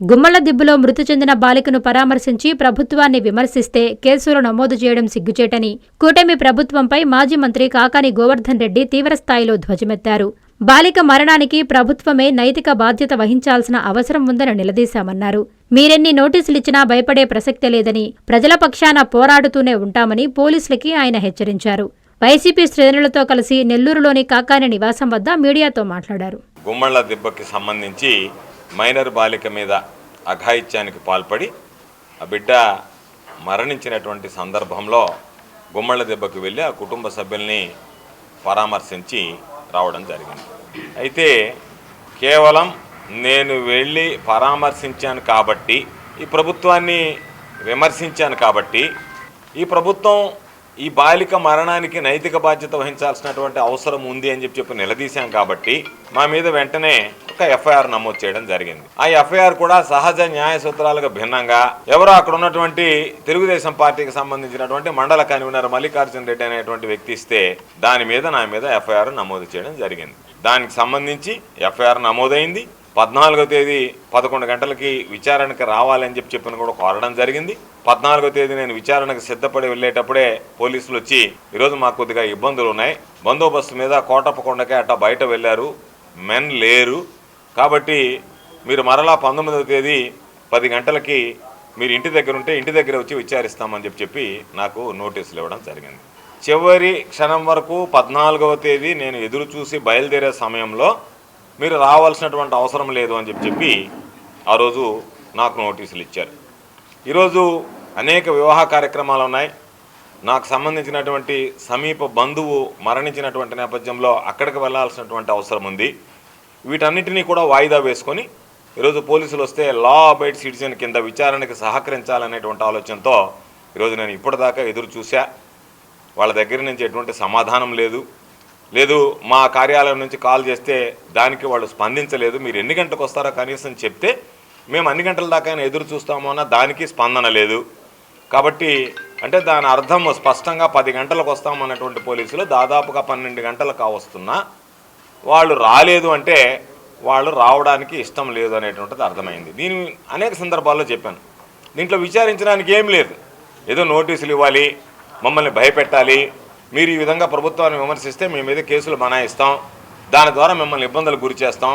గుమ్మళ్ళ దిబ్బలో మృతి చెందిన బాలికను పరామర్శించి ప్రభుత్వాన్ని విమర్శిస్తే కేసులు నమోదు చేయడం సిగ్గుచేటని కూటమి ప్రభుత్వంపై మాజీ మంత్రి కాకాని గోవర్ధన్ రెడ్డి తీవ్రస్థాయిలో ధ్వజమెత్తారు. బాలిక మరణానికి ప్రభుత్వమే నైతిక బాధ్యత వహించాల్సిన అవసరం ఉందని నిలదీశామన్నారు. మీరెన్ని నోటీసులిచ్చినా భయపడే ప్రసక్తే లేదని ప్రజల పక్షాన పోరాడుతూనే ఉంటామని పోలీసులకి ఆయన హెచ్చరించారు. వైసీపీ శ్రేణులతో కలిసి నెల్లూరులోని కాకాని నివాసం వద్ద మీడియాతో మాట్లాడారు. గుమ్మళ్ళ దెబ్బకి సంబంధించి మైనర్ బాలిక మీద అఘాయిత్యానికి పాల్పడి ఆ బిడ్డ మరణించినటువంటి సందర్భంలో గుమ్మళ్ళ దెబ్బకు వెళ్ళి ఆ కుటుంబ సభ్యుల్ని పరామర్శించి రావడం జరిగింది. అయితే కేవలం నేను వెళ్ళి పరామర్శించాను కాబట్టి ఈ ప్రభుత్వాన్ని విమర్శించాను కాబట్టి ఈ ప్రభుత్వం ఈ బాలిక మరణానికి నైతిక బాధ్యత వహించాల్సినటువంటి అవసరం ఉంది అని చెప్పి చెప్పి నిలదీశాం కాబట్టి మా మీద వెంటనే ఒక ఎఫ్ఐఆర్ నమోదు చేయడం జరిగింది. ఆ ఎఫ్ఐఆర్ కూడా సహజ న్యాయ సూత్రాలకు భిన్నంగా ఎవరో అక్కడ ఉన్నటువంటి తెలుగుదేశం పార్టీకి సంబంధించినటువంటి మండల కన్వీనర్ మల్లికార్జున రెడ్డి అనేటువంటి వ్యక్తి ఇస్తే దాని మీద నా మీద ఎఫ్ఐఆర్ నమోదు చేయడం జరిగింది. దానికి సంబంధించి ఎఫ్ఐఆర్ నమోదైంది. పద్నాలుగో తేదీ పదకొండు గంటలకి విచారణకు రావాలని చెప్పి చెప్పిన కూడా కోరడం జరిగింది. పద్నాలుగో తేదీ నేను విచారణకు సిద్ధపడి వెళ్ళేటప్పుడే పోలీసులు వచ్చి ఈరోజు మాకు కొద్దిగా ఇబ్బందులు ఉన్నాయి. బందోబస్తు మీద కోటప్పకొండకే అట్టా బయట వెళ్ళారు. మెన్ లేరు. కాబట్టి మీరు మరలా పంతొమ్మిదవ తేదీ పది గంటలకి మీరు ఇంటి దగ్గర ఉంటే ఇంటి దగ్గర వచ్చి విచారిస్తామని చెప్పి చెప్పి నాకు నోటీసులు ఇవ్వడం జరిగింది. చివరి క్షణం వరకు పద్నాలుగవ తేదీ నేను ఎదురు చూసి బయలుదేరే సమయంలో మీరు రావాల్సినటువంటి అవసరం లేదు అని చెప్పి చెప్పి ఆ రోజు నాకు నోటీసులు ఇచ్చారు. ఈరోజు అనేక వివాహ కార్యక్రమాలు ఉన్నాయి. నాకు సంబంధించినటువంటి సమీప బంధువు మరణించినటువంటి నేపథ్యంలో అక్కడికి వెళ్ళాల్సినటువంటి అవసరం ఉంది. వీటన్నిటినీ కూడా వాయిదా వేసుకొని ఈరోజు పోలీసులు వస్తే లా అబైడ్ సిటిజన్ కింద విచారణకి సహకరించాలనేటువంటి ఆలోచనతో ఈరోజు నేను ఇప్పటిదాకా ఎదురు చూశా వాళ్ళ దగ్గర నుంచి ఎటువంటి సమాధానం లేదు. లేదు మా కార్యాలయం నుంచి కాల్ చేస్తే దానికి వాళ్ళు స్పందించలేదు. మీరు ఎన్ని గంటలకు వస్తారో కనీసం చెప్తే మేము అన్ని గంటల దాకా ఎదురు చూస్తామో అన్న దానికి స్పందన లేదు. కాబట్టి అంటే దాని అర్థం స్పష్టంగా పది గంటలకు వస్తామన్నటువంటి పోలీసులు దాదాపుగా పన్నెండు గంటలకు కావస్తున్నా వాళ్ళు రాలేదు అంటే వాళ్ళు రావడానికి ఇష్టం లేదు అనేటువంటిది అర్థమైంది. దీని అనేక సందర్భాల్లో చెప్పాను. దీంట్లో విచారించడానికి ఏం లేదు. ఏదో నోటీసులు ఇవ్వాలి మమ్మల్ని భయపెట్టాలి మీరు ఈ విధంగా ప్రభుత్వాన్ని విమర్శిస్తే మీ మీద కేసులు బనాయిస్తాం. దాని ద్వారా మిమ్మల్ని ఇబ్బందులకు గురి చేస్తాం.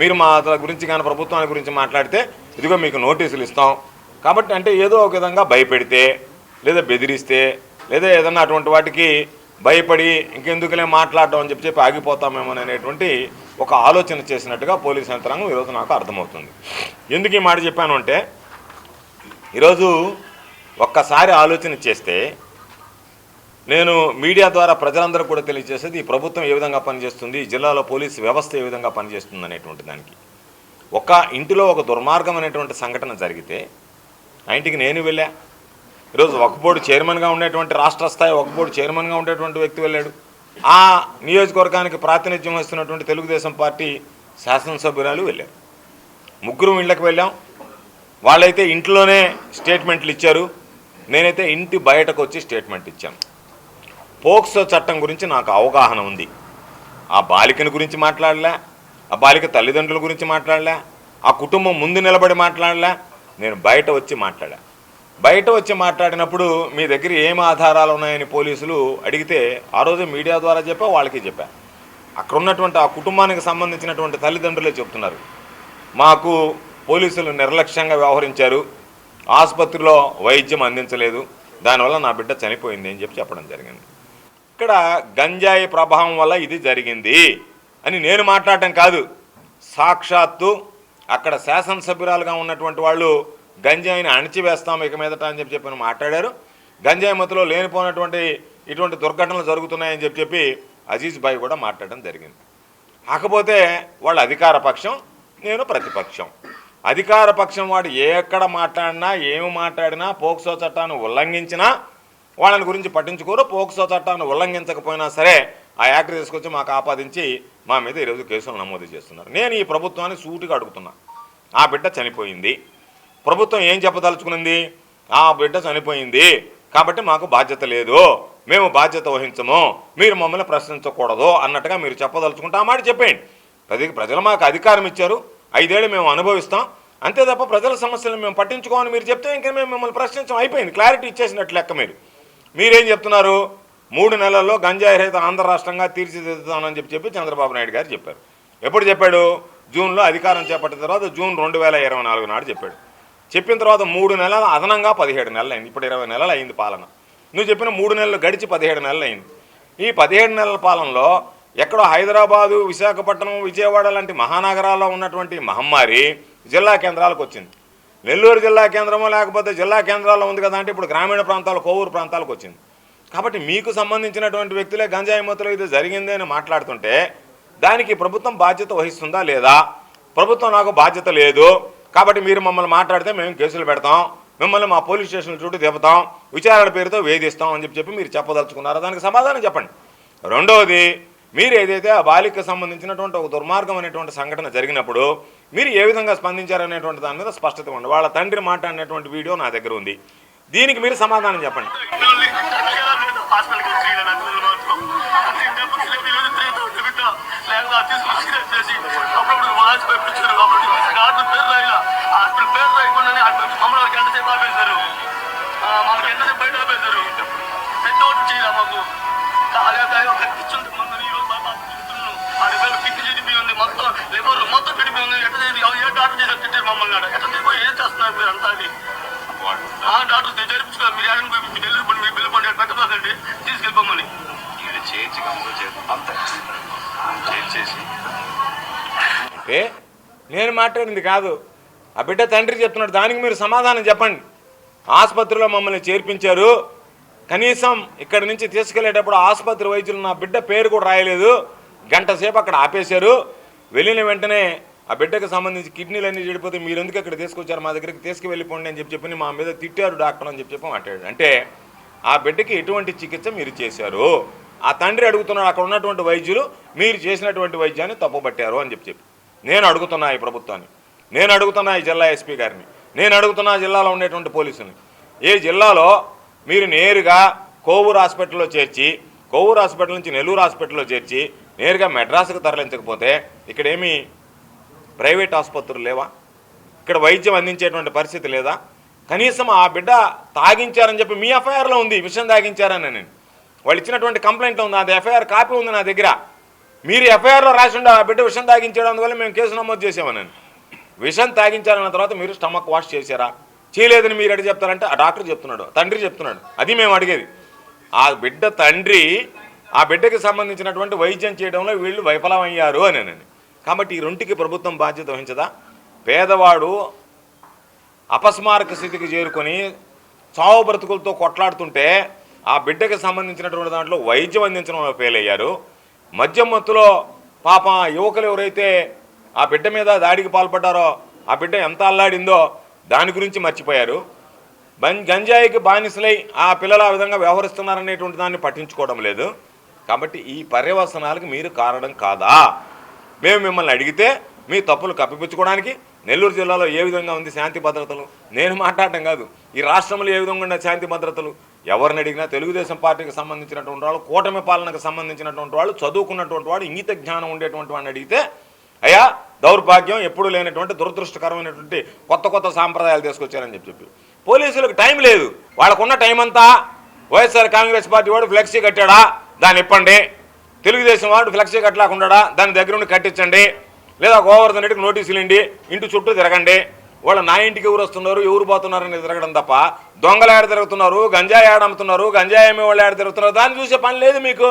మీరు మా గురించి కానీ ప్రభుత్వాన్ని గురించి మాట్లాడితే ఇదిగో మీకు నోటీసులు ఇస్తాం. కాబట్టి అంటే ఏదో ఒక విధంగా భయపెడితే లేదా బెదిరిస్తే లేదా ఏదన్నా అటువంటి వాటికి భయపడి ఇంకెందుకులే మాట్లాడడం అని చెప్పి చెప్పి ఆగిపోతామేమో అనేటువంటి ఒక ఆలోచన చేసినట్టుగా పోలీస్ యంత్రాంగం ఈరోజు నాకు అర్థమవుతుంది. ఎందుకు ఈ మాట చెప్పాను అంటే ఈరోజు ఒక్కసారి ఆలోచన చేస్తే నేను మీడియా ద్వారా ప్రజలందరూ కూడా తెలియజేసేది ఈ ప్రభుత్వం ఏ విధంగా పనిచేస్తుంది జిల్లాలో పోలీసు వ్యవస్థ ఏ విధంగా పనిచేస్తుంది అనేటువంటి దానికి. ఒక ఇంటిలో ఒక దుర్మార్గం అనేటువంటి సంఘటన జరిగితే ఆ ఇంటికి నేను వెళ్ళా. ఈరోజు ఒక బోర్డు చైర్మన్గా ఉండేటువంటి రాష్ట్ర స్థాయి ఒక బోర్డు చైర్మన్గా ఉండేటువంటి వ్యక్తి వెళ్ళాడు. ఆ నియోజకవర్గానికి ప్రాతినిధ్యం వస్తున్నటువంటి తెలుగుదేశం పార్టీ శాసనసభ్యురాలు వెళ్ళారు. ముగ్గురు ఇళ్ళకి వెళ్ళాం. వాళ్ళైతే ఇంట్లోనే స్టేట్మెంట్లు ఇచ్చారు. నేనైతే ఇంటి బయటకు వచ్చి స్టేట్మెంట్ ఇచ్చాను. పోక్సో చట్టం గురించి నాకు అవగాహన ఉంది. ఆ బాలికని గురించి మాట్లాడలే ఆ బాలిక తల్లిదండ్రుల గురించి మాట్లాడలే ఆ కుటుంబం ముందు నిలబడి మాట్లాడలే నేను బయట వచ్చి మాట్లాడా. బయట వచ్చి మాట్లాడినప్పుడు మీ దగ్గర ఏం ఆధారాలు ఉన్నాయని పోలీసులు అడిగితే ఆ రోజు మీడియా ద్వారా చెప్పా వాళ్ళకి చెప్పా. అక్కడ ఉన్నటువంటి ఆ కుటుంబానికి సంబంధించినటువంటి తల్లిదండ్రులే చెప్తున్నారు. మాకు పోలీసులు నిర్లక్ష్యంగా వ్యవహరించారు. ఆసుపత్రిలో వైద్యం అందించలేదు. దానివల్ల నా బిడ్డ చనిపోయింది అని చెప్పి చెప్పడం జరిగింది. ఇక్కడ గంజాయి ప్రభావం వల్ల ఇది జరిగింది అని నేను మాట్లాడటం కాదు. సాక్షాత్తు అక్కడ శాసనసభ్యురాలుగా ఉన్నటువంటి వాళ్ళు గంజాయిని అణిచివేస్తాం ఇక మీదట అని చెప్పి చెప్పి మాట్లాడారు. గంజాయి మత్తులో లేనిపోయినటువంటి ఇటువంటి దుర్ఘటనలు జరుగుతున్నాయని చెప్పి చెప్పి అజీజ్ భాయ్ కూడా మాట్లాడడం జరిగింది. కాకపోతే వాళ్ళ అధికార పక్షం నేను ప్రతిపక్షం. అధికార పక్షం వాడు ఎక్కడ మాట్లాడినా ఏమి మాట్లాడినా పోక్సో చట్టాన్ని ఉల్లంఘించినా వాళ్ళని గురించి పట్టించుకోరు పోక్సో చట్టాన్ని ఉల్లంఘించకపోయినా సరే ఆ యాక్ట్ తీసుకొచ్చి మాకు ఆపాదించి మా మీద ఈరోజు కేసులు నమోదు చేస్తున్నారు. నేను ఈ ప్రభుత్వాన్ని సూటిగా అడుగుతున్నా. ఆ బిడ్డ చనిపోయింది. ప్రభుత్వం ఏం చెప్పదలుచుకునింది? ఆ బిడ్డ చనిపోయింది. కాబట్టి మాకు బాధ్యత లేదు. మేము బాధ్యత వహించము. మీరు మమ్మల్ని ప్రశ్నించకూడదు అన్నట్టుగా మీరు చెప్పదలుచుకుంటే ఆ మాట చెప్పేయండి. ప్రతి ప్రజలు మాకు అధికారం ఇచ్చారు. ఐదేళ్ళు మేము అనుభవిస్తాం. అంతే తప్ప ప్రజల సమస్యలను మేము పట్టించుకోమని మీరు చెప్తే ఇంకా మేము మిమ్మల్ని ప్రశ్నించం. అయిపోయింది. క్లారిటీ ఇచ్చేసినట్లు లెక్క మీరు. మీరేం చెప్తున్నారు? మూడు నెలల్లో గంజాయి రహిత ఆంధ్ర రాష్ట్రంగా తీర్చిదిద్దుతామని చెప్పి చెప్పి చంద్రబాబు నాయుడు గారు చెప్పారు. ఎప్పుడు చెప్పాడు? జూన్లో అధికారం చేపట్టిన తర్వాత జూన్ రెండు వేల ఇరవై నాలుగు నాడు చెప్పాడు. చెప్పిన తర్వాత మూడు నెలలు అదనంగా పదిహేడు నెలలు అయింది. ఇప్పుడు ఇరవై నెలలు అయింది పాలన. నువ్వు చెప్పిన మూడు నెలలు గడిచి పదిహేడు నెలలు అయింది. ఈ పదిహేడు నెలల పాలనలో ఎక్కడో హైదరాబాదు విశాఖపట్నం విజయవాడ లాంటి మహానగరాల్లో ఉన్నటువంటి మహమ్మారి జిల్లా కేంద్రాలకు వచ్చింది. నెల్లూరు జిల్లా కేంద్రమో లేకపోతే జిల్లా కేంద్రాల్లో ఉంది కదా అంటే ఇప్పుడు గ్రామీణ ప్రాంతాలు కోవూరు ప్రాంతాలకు వచ్చింది. కాబట్టి మీకు సంబంధించినటువంటి వ్యక్తులే గంజాయి మొత్తంలో ఇది జరిగింది అని మాట్లాడుతుంటే దానికి ప్రభుత్వం బాధ్యత వహిస్తుందా లేదా? ప్రభుత్వం నాకు బాధ్యత లేదు. కాబట్టి మీరు మమ్మల్ని మాట్లాడితే మేము కేసులు పెడతాం. మిమ్మల్ని మా పోలీస్ స్టేషన్ చుట్టూ తిప్పుతాం. విచారణ పేరుతో వేధిస్తాం అని చెప్పి చెప్పి మీరు చెప్పదలుచుకున్నారు? దానికి సమాధానం చెప్పండి. రెండవది మీరు ఏదైతే ఆ బాలికకు సంబంధించినటువంటి ఒక దుర్మార్గం అనేటువంటి సంఘటన జరిగినప్పుడు మీరు ఏ విధంగా స్పందించారనేటువంటి దాని మీద స్పష్టత ఉంది. వాళ్ళ తండ్రి మాట్లాడినటువంటి వీడియో నా దగ్గర ఉంది. దీనికి మీరు సమాధానం చెప్పండి. బయట పెద్ద ఒకటి చేయాలి మాకు? అలాగే ఒక కిచెన్ మందు మొత్తం లివర్ మొత్తం ఏ డాక్టర్ చేసి తిట్టారు మమ్మల్ని ఆడ. ఎట్లా తిరిగి ఏం చేస్తున్నారు మీరు అంతా అది? ఆ డాక్టర్ జరిపించుకోవాలి మీరు మీ బిల్లు పండి తీసుకెళ్ళిపోమని. ఇది చేయించి గమ్ముగా చేద్దాం అంతే. చేయించేసి అంటే నేను మాట్లాడింది కాదు. ఆ బిడ్డ తండ్రి చెప్తున్నాడు. దానికి మీరు సమాధానం చెప్పండి. ఆసుపత్రిలో మమ్మల్ని చేర్పించారు. కనీసం ఇక్కడి నుంచి తీసుకెళ్ళేటప్పుడు ఆసుపత్రి వైద్యులు నా బిడ్డ పేరు కూడా రాయలేదు. గంట సేపు అక్కడ ఆపేశారు. వెళ్ళిన వెంటనే ఆ బిడ్డకు సంబంధించి కిడ్నీలు అన్నీ చెడిపోతే మీరు ఎందుకు అక్కడ తీసుకొచ్చారు? మా దగ్గరికి తీసుకువెళ్ళిపోండి అని చెప్పి చెప్పి మా మీద తిట్టారు డాక్టర్ అని చెప్పి చెప్పి మాట్లాడాడు అంటే ఆ బిడ్డకి ఎటువంటి చికిత్స మీరు చేశారు? ఆ తండ్రి అడుగుతున్నాడు అక్కడ ఉన్నటువంటి వైద్యులు మీరు చేసినటువంటి వైద్యాన్ని తప్పుపట్టారు అని చెప్పి చెప్పి. నేను అడుగుతున్నా ఈ ప్రభుత్వాన్ని. నేను అడుగుతున్నా ఈ జిల్లా ఎస్పీ గారిని. నేను అడుగుతున్నా జిల్లాలో ఉండేటువంటి పోలీసుని ఏ జిల్లాలో మీరు నేరుగా కోవూరు హాస్పిటల్లో చేర్చి కోవూరు హాస్పిటల్ నుంచి నెల్లూరు హాస్పిటల్లో చేర్చి నేరుగా మెడ్రాస్కు తరలించకపోతే ఇక్కడేమి ప్రైవేట్ ఆసుపత్రులు లేవా? ఇక్కడ వైద్యం అందించేటువంటి పరిస్థితి లేదా? కనీసం ఆ బిడ్డ తాగించారని చెప్పి మీ ఎఫ్ఐఆర్లో ఉంది విషయం తాగించారని నేను. వాళ్ళు ఇచ్చినటువంటి కంప్లైంట్ ఉంది అది ఎఫ్ఐఆర్ కాపీ ఉంది నా దగ్గర. మీరు ఎఫ్ఐఆర్లో రాసి ఉండే ఆ బిడ్డ విషం తాగించడం అందువల్ల మేము కేసు నమోదు చేసామని విషం తాగించారన్న తర్వాత మీరు స్టమక్ వాష్ చేశారా? చేయలేదని మీరు ఎక్కడ చెప్తారంటే ఆ డాక్టర్ చెప్తున్నాడు తండ్రి చెప్తున్నాడు అది మేము అడిగేది. ఆ బిడ్డ తండ్రి ఆ బిడ్డకి సంబంధించినటువంటి వైద్యం చేయడంలో వీళ్ళు విఫలమయ్యారు అని నేను కాబట్టి ఈ రెంటికి ప్రభుత్వం బాధ్యత వహించదా? పేదవాడు అపస్మారక స్థితికి చేరుకొని చావు బ్రతుకులతో కొట్లాడుతుంటే ఆ బిడ్డకి సంబంధించినటువంటి దాంట్లో వైద్యం అందించడంలో ఫెయిల్ అయ్యారు మద్యం మత్తులో పాప యువకులు ఎవరైతే ఆ బిడ్డ మీద దాడికి పాల్పడ్డారో ఆ బిడ్డ ఎంత అల్లాడిందో దాని గురించి మర్చిపోయారు. బం- గంజాయికి బానిసలై ఆ పిల్లలు ఆ విధంగా వ్యవహరిస్తున్నారనేటువంటి దాన్ని పట్టించుకోవడం లేదు. కాబట్టి ఈ పర్యవసనాలకు మీరు కారణం కాదా? మేము మిమ్మల్ని అడిగితే మీ తప్పులు కప్పిపుచ్చుకోవడానికి నెల్లూరు జిల్లాలో ఏ విధంగా ఉంది శాంతి భద్రతలు? నేను మాట్లాడటం కాదు. ఈ రాష్ట్రంలో ఏ విధంగా ఉన్న శాంతి భద్రతలు? ఎవరిని అడిగినా తెలుగుదేశం పార్టీకి సంబంధించినటువంటి వాళ్ళు కూటమి పాలనకు సంబంధించినటువంటి వాళ్ళు చదువుకున్నటువంటి వాడు ఇంగిత జ్ఞానం ఉండేటువంటి వాడిని అడిగితే అయ్యా దౌర్భాగ్యం ఎప్పుడు లేనటువంటి దురదృష్టకరమైనటువంటి కొత్త కొత్త సాంప్రదాయాలు తీసుకొచ్చారని చెప్పి చెప్పి. పోలీసులకు టైం లేదు. వాళ్ళకున్న టైం అంతా వైఎస్ఆర్ కాంగ్రెస్ పార్టీ వాడు ఫ్లెక్సీ కట్టాడా? దాన్ని ఇప్పండి. తెలుగుదేశం వాడు ఫ్లెక్సీ కట్టలేకుండా దాని దగ్గర ఉండి కట్టించండి. లేదా గోవర్ధన్ రెడ్డికి నోటీసులు ఇండి ఇంటి చుట్టూ తిరగండి. వాళ్ళు నా ఇంటికి ఎవరు వస్తున్నారు? ఎవరు పోతున్నారు అనేది తిరగడం తప్ప. దొంగలు ఏడ తిరుగుతున్నారు? గంజాయి ఏడ అమ్ముతున్నారు? గంజాయి అమ్మే వాళ్ళు ఏడ తిరుగుతున్నారు? దాన్ని చూసే పని లేదు మీకు.